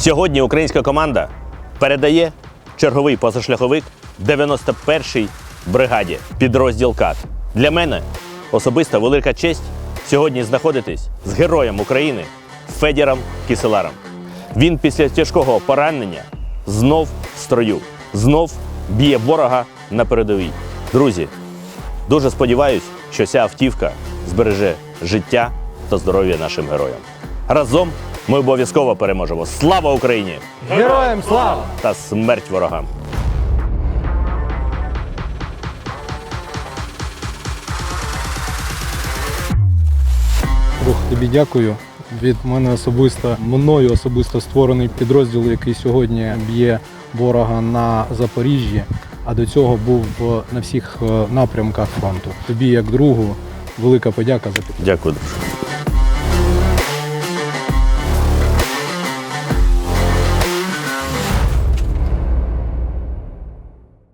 Сьогодні українська команда передає черговий позашляховик 91-й бригаді підрозділ КАТ. Для мене особиста велика честь сьогодні знаходитись з героєм України Федіром Киселаром. Він після тяжкого поранення знов в строю, знов б'є ворога на передовій. Друзі, дуже сподіваюсь, що ця автівка збереже життя та здоров'я нашим героям. Разом ми обов'язково переможемо. Слава Україні! Героям слава! та смерть ворогам! Рух, тобі дякую. Від мене особисто, мною особисто створений підрозділ, який сьогодні б'є ворога на Запоріжжі, а до цього був на всіх е, напрямках фронту. Тобі, як другу, велика подяка за підтримку. Дякую, друже.